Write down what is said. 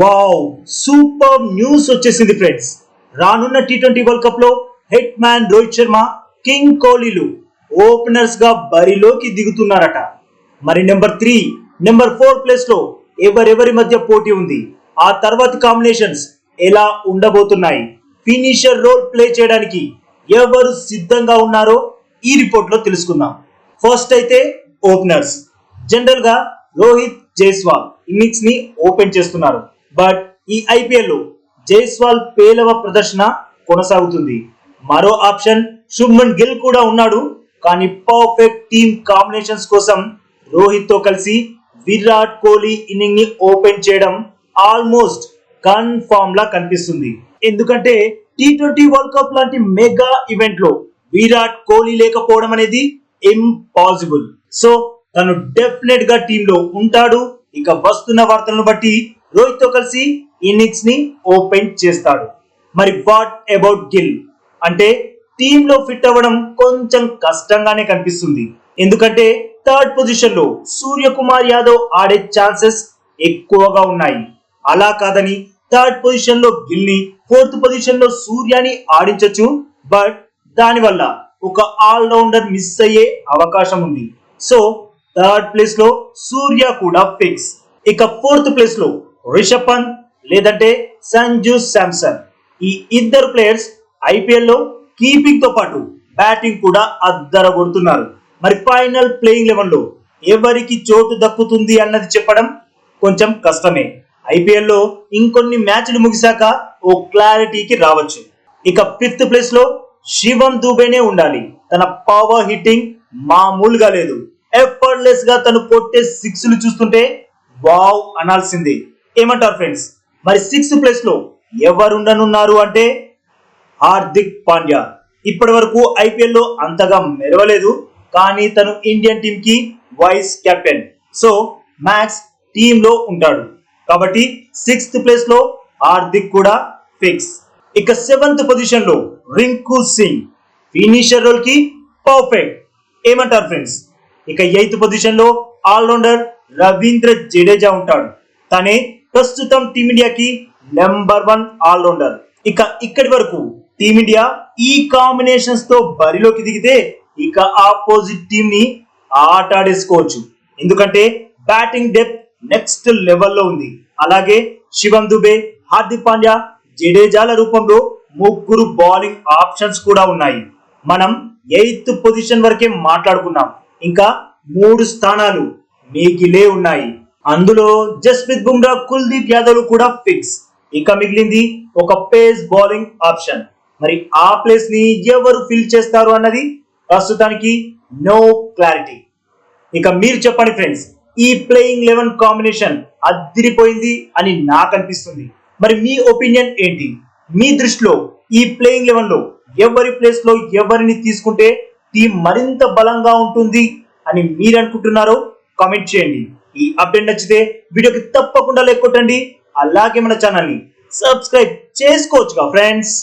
Wow super news వచ్చేసింది friends రానున్న T twenty world కప్లో హెడ్ మ్యాన్ రోహిత్ శర్మ కింగ్ కోహ్లీలు ఓపెనర్స్గా బరిలోకి దిగుతున్నారట. మరి నెంబర్ త్రీ నెంబర్ ఫోర్ ప్లేస్లో ఎవరెవరి మధ్య పోటీ ఉంది? ఆ తర్వాత కాంబినేషన్స్ ఎలా ఉండబోతున్నాయి? ఫినిషర్ రోల్ ప్లే చేయడానికి ఎవరు సిద్ధంగా ఉన్నారో ఈ రిపోర్ట్లో తెలుసుకుందాం. ఫస్ట్ అయితే ఓపెనర్స్ జనరల్గా రోహిత్ జైస్వాల్. ఇన్నింగ్స్ని ఓపెన్ చేస్తున్నారు. బట్ ఈ ఐపీఎల్లో జైస్వాల్ పేలవ ప్రదర్శన కొనసాగుతుంది. మరో ఆప్షన్ శుభ్మన్ గిల్ కూడా ఉన్నాడు. కానీ పర్ఫెక్ట్ టీమ్ కాంబినేషన్స్ కోసం రోహిత్తో కలిసి విరాట్ కోహ్లీ ఇన్నింగ్ని ఓపెన్ చేయడం ఆల్మోస్ట్ కన్ఫామ్ లా కనిపిస్తుంది. ఎందుకంటే టీ ట్వంటీ వరల్డ్ కప్ లాంటి మెగా ఈవెంట్లో విరాట్ కోహ్లీ లేకపోవడం అనేది ఇంపాసిబుల్. సో తను డెఫినెట్గా టీమ్లో ఉంటాడు. ఇక వస్తున్న వార్తలను బట్టి రోహిత్తో కలిసి ఇన్నింగ్స్ని ఓపెన్ చేస్తాడు. మరి వాట్ అబౌట్ గిల్ అంటే టీమ్లో ఫిట్ అవ్వడం కొంచెం కష్టంగానే కనిపిస్తుంది. ఎందుకంటే థర్డ్ పొజిషన్లో సూర్యకుమార్ యాదవ్ ఆడే ఛాన్సెస్ ఎక్కువగా ఉన్నాయి. అలా కాదని థర్డ్ పొజిషన్లో గిల్ని ఫోర్త్ పొజిషన్లో సూర్యాని ఆడించవచ్చు బట్ దానివల్ల ఒక ఆల్ రౌండర్ మిస్ అయ్యే అవకాశం ఉంది. సో థర్డ్ ప్లేస్లో సూర్య కూడా ఫిక్స్ ఇక ఫోర్త్ ప్లేస్లో రిషబ్ పంత్ లేదంటే సంజు శాంసన్. ఈ ఇద్దరు ప్లేయర్స్ ఐపీఎల్లో కీపింగ్తో పాటు బ్యాటింగ్ కూడా అద్దర కొడుతున్నారు. మరి ఫైనల్ ప్లేయింగ్ లెవెన్లో ఎవరికి చోటు దక్కుతుంది అన్నది చెప్పడం కొంచెం కష్టమే. ఐపీఎల్లో ఇంకొన్ని మ్యాచ్లు ముగిశాక ఓ క్లారిటీకి రావచ్చు. ఇక ఫిఫ్త్ ప్లేస్లో శివం దూబేనే ఉండాలి. తన పవర్ హిట్టింగ్ మామూలుగా లేదు. ఎఫర్ట్లెస్గా తను కొట్టే సిక్స్లు చూస్తుంటే వావ్ అనాల్సిందే. ఏమంటారు ఫ్రెండ్స్? మరి సిక్స్త్ ప్లేస్లో ఎవరుండనున్నారు అంటే హార్దిక్ పాండ్యా. ఇప్పటి వరకు ఐపీఎల్లో అంతగా మెరవలేదు కానీ తను ఇండియన్ టీమ్కి వైస్ కెప్టెన్ సో మ్యాక్స్ టీమ్లో ఉంటాడు. కాబట్టి సిక్స్త్ ప్లేస్లో హార్దిక్ కూడా ఫిక్స్ ఇక సెవెంత్ పొజిషన్లో రింకు సింగ్. ఫినిషర్ రోల్కి పర్ఫెక్ట్ ఏమంటారు ఫ్రెండ్స్? ఇక ఎయిత్ పొజిషన్లో ఆల్రౌండర్ రవీంద్ర జడేజా ఉంటాడు. తనే ప్రస్తుతం టీమిండియాకి నెంబర్ వన్ ఆల్రౌండర్. ఇక ఇక్కడి వరకు టీమిండియా ఈ కాంబినేషన్స్తో బరిలోకి దిగితే ఇక ఆపోజిట్ టీమ్ని ఆటాడేసుకోవచ్చు ఎందుకంటే బ్యాటింగ్ డెప్త్ నెక్స్ట్ లెవెల్లో ఉంది. అలాగే శివం దుబే హార్దిక్ పాండ్యా జడేజాల రూపంలో ముగ్గురు బౌలింగ్ ఆప్షన్స్ కూడా ఉన్నాయి. మనం ఎయిత్ పొజిషన్ వరకే మాట్లాడుకున్నాం. ఇంకా మూడు స్థానాలు మిగిలే ఉన్నాయి. అందులో జస్ప్రీత్ బుమ్రా కుల్దీప్ యాదవ్ కూడా ఫిక్స్. ఇక మిగిలింది ఒక పేస్ బౌలింగ్ ఆప్షన్. మరి ఆ ప్లేస్ని ఎవరు ఫిల్ చేస్తారు అన్నది ప్రస్తుతానికి నో క్లారిటీ. ఇక మీరు చెప్పండి ఫ్రెండ్స్ ఈ ప్లేయింగ్ లెవెన్ కాంబినేషన్ అదిరిపోయింది అని నాకు అనిపిస్తుంది మరి మీ ఒపీనియన్ ఏంటి? మీ దృష్టిలో ఈ ప్లేయింగ్ లెవెన్లో ఎవరి ప్లేస్లో ఎవరిని తీసుకుంటే టీం మరింత బలంగా ఉంటుంది అని మీరు అనుకుంటున్నారో కామెంట్ చేయండి. ఈ అప్డేట్ నచ్చితే వీడియోకి తప్పకుండా లైక్ కొట్టండి. అలాగే మన ఛానల్ని సబ్స్క్రైబ్ చేసుకోవచ్చుగా ఫ్రెండ్స్